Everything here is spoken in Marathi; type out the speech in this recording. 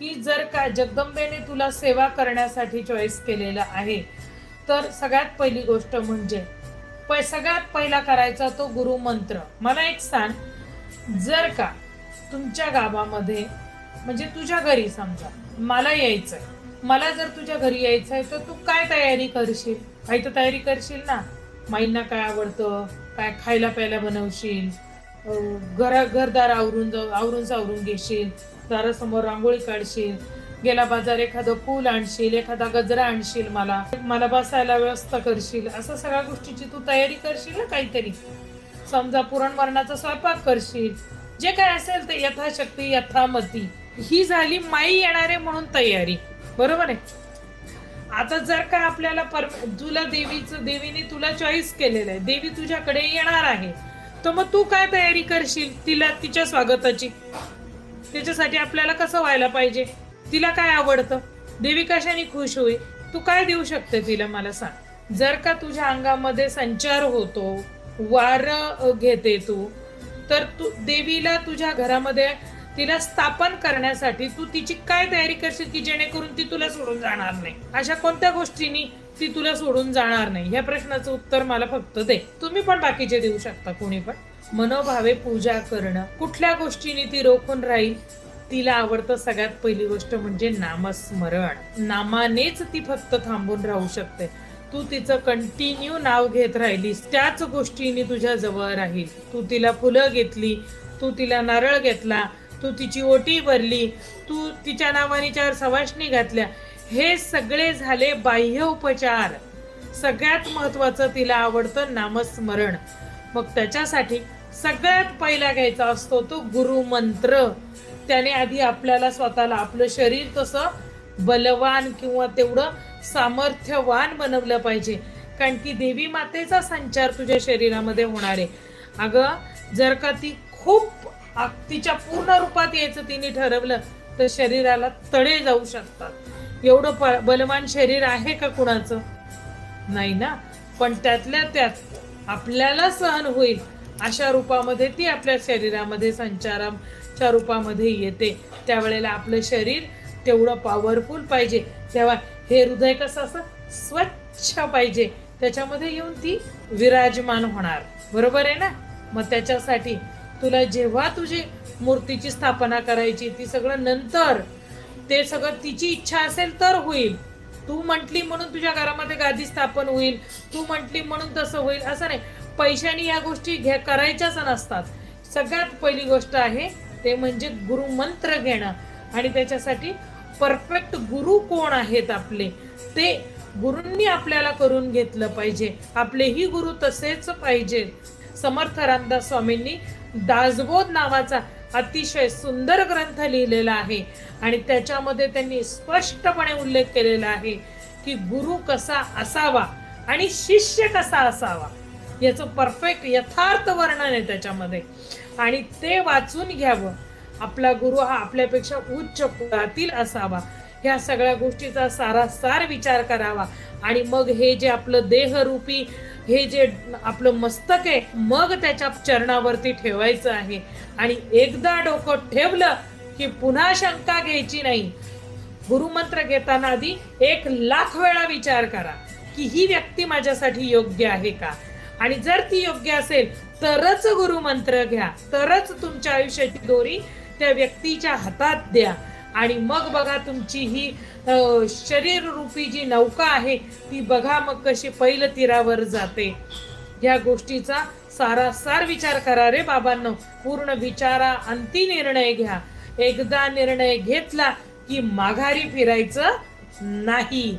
की जर का जगदंबेने तुला सेवा करण्यासाठी चॉईस केलेलं आहे तर सगळ्यात पहिली गोष्ट म्हणजे प- सगळ्यात पहिला करायचा तो गुरुमंत्र मला एक सांग जर का तुमच्या गावामध्ये म्हणजे तुझ्या घरी समजा मला यायचंय मला जर तुझ्या घरी यायचं आहे तर तू काय तयारी करशील? काही तर तयारी करशील ना? माईंना काय आवडतं? काय खायला प्यायला बनवशील? घर घरा घरदार आवरून जाऊ आवरून सावरून घेशील? दारासमोर रांगोळी काढशील गेला बाजार एखादं फूल आणशील एखादा गजरा आणशील मला मला बसायला व्यवस्था करशील असं सगळ्या गोष्टीची तू तयारी करशील ना काहीतरी. समजा पुरणमरणाचा स्वयंपाक करशील जे काय असेल ते यथाशक्ती यथामती. ही झाली माई येणारे म्हणून तयारी बरोबर आहे? आता जर का आपल्याला पर तुला देवीचं देवीने तुला चॉईस केलेलं आहे देवी तुझ्याकडे येणार आहे तर मग तू काय तयारी करशील? तिला तिच्या स्वागताची. त्याच्यासाठी आपल्याला कसं व्हायला पाहिजे? तिला काय आवडतं? देवी कशाने खुश होईल. तू काय देऊ शकते तिला मला सांग. जर का तुझ्या अंगामध्ये संचार होतो वार घेते तू तर तू देवीला तुझ्या घरामध्ये तिला स्थापन करण्यासाठी तू तिची काय तयारी करशील की जेणेकरून ती तुला सोडून जाणार नाही? अशा कोणत्या गोष्टींनी ती तुला सोडून जाणार नाही? या प्रश्नाचं उत्तर मला फक्त दे. तुम्ही पण बाकीचे देऊ शकता कोणी पण. मनोभावे पूजा करणं कुठल्या गोष्टीने ती रोखून राहील तिला आवडतं सगळ्यात पहिली गोष्ट म्हणजे नामस्मरण. नामानेच ती फक्त थांबून राहू शकते. तू तिचं कंटिन्यू नाव घेत राहिलीस त्याच गोष्टीने तुझ्या जवळ राहील. तू तिला फुलं घेतली तू तिला नारळ घेतला तू तिची ओटी भरली तू तिच्या नावाने चार सवाशणी घातल्या हे सगळे झाले बाह्य उपचार. सगळ्यात महत्वाचं तिला आवडतं नामस्मरण. मग त्याच्यासाठी सगळ्यात पहिला घ्यायचा असतो तो गुरुमंत्र त्याने आधी आपल्याला स्वतःला आपलं शरीर तसं बलवान किंवा तेवढं सामर्थ्यवान बनवलं पाहिजे. कारण की देवी मातेचा संचार तुझ्या शरीरामध्ये होणार आहे. अगं जर का ती खूप तिच्या पूर्ण रूपात यायचं तिने ठरवलं तर शरीराला तडे जाऊ शकतात. एवढं प- बलवान शरीर आहे का कुणाचं? नाही ना. पण त्यातल्या त्यात आपल्याला सहन होईल. अशा रूपामध्ये ती आपल्या शरीरामध्ये संचाराच्या रूपामध्ये येते. त्यावेळेला आपलं शरीर तेवढं पॉवरफुल पाहिजे. तेव्हा हे हृदय कसं असं स्वच्छ पाहिजे. त्याच्यामध्ये येऊन ती विराजमान होणार. बरोबर आहे ना? मग त्याच्यासाठी तुला जेव्हा तुझी मूर्तीची स्थापना करायची ती सगळं नंतर ते सगळं तिची इच्छा असेल तर होईल. तू म्हटली म्हणून तुझ्या घरामध्ये गादी स्थापन होईल. तू म्हटली म्हणून तसं होईल. असं नाही. पैशाने या गोष्टी घ्या करायच्याच नसतात. सगळ्यात पहिली गोष्ट आहे ते म्हणजे गुरुमंत्र घेणं. आणि त्याच्यासाठी परफेक्ट गुरु कोण आहेत आपले? ते गुरूंनी आपल्याला करून घेतलं पाहिजे. आपलेही गुरु तसेच पाहिजेत समर्थ रामदास स्वामींनी दासबोध नावाचा अतिशय सुंदर ग्रंथ लिहिलेला आहे. आणि त्याच्यामध्ये त्यांनी स्पष्टपणे उल्लेख केलेला आहे की गुरु कसा असावा आणि शिष्य कसा असावा. याचं परफेक्ट यथार्थ वर्णन आहे त्याच्यामध्ये. आणि ते वाचून घ्यावं. आपला गुरु हा आपल्यापेक्षा उच्च कुळातील असावा. ह्या सगळ्या गोष्टीचा सारासार विचार करावा. आणि मग हे जे आपलं देहरूपी हे जे आपलं मस्तक आहे मग त्याच्या चरणावरती ठेवायचं आहे. आणि एकदा डोकं ठेवलं की पुन्हा शंका घ्यायची नाही. गुरुमंत्र घेताना आधी एक लाख वेळा विचार करा. की ही व्यक्ती माझ्यासाठी योग्य आहे का? आणि जर ती योग्य असेल तरच गुरुमंत्र घ्या तरच तुमच्या आयुष्याची दोरी त्या व्यक्तीच्या हातात द्या. आणि मग बघा तुमची ही शरीर रूपी जी नौका आहे ती बघा मग कशी पैल तीरावर जाते. या गोष्टीचा सारासार विचार करा रे बाबांनो. पूर्ण विचारा अंती निर्णय घ्या. एकदा निर्णय घेतला की माघारी फिरायचं नाही.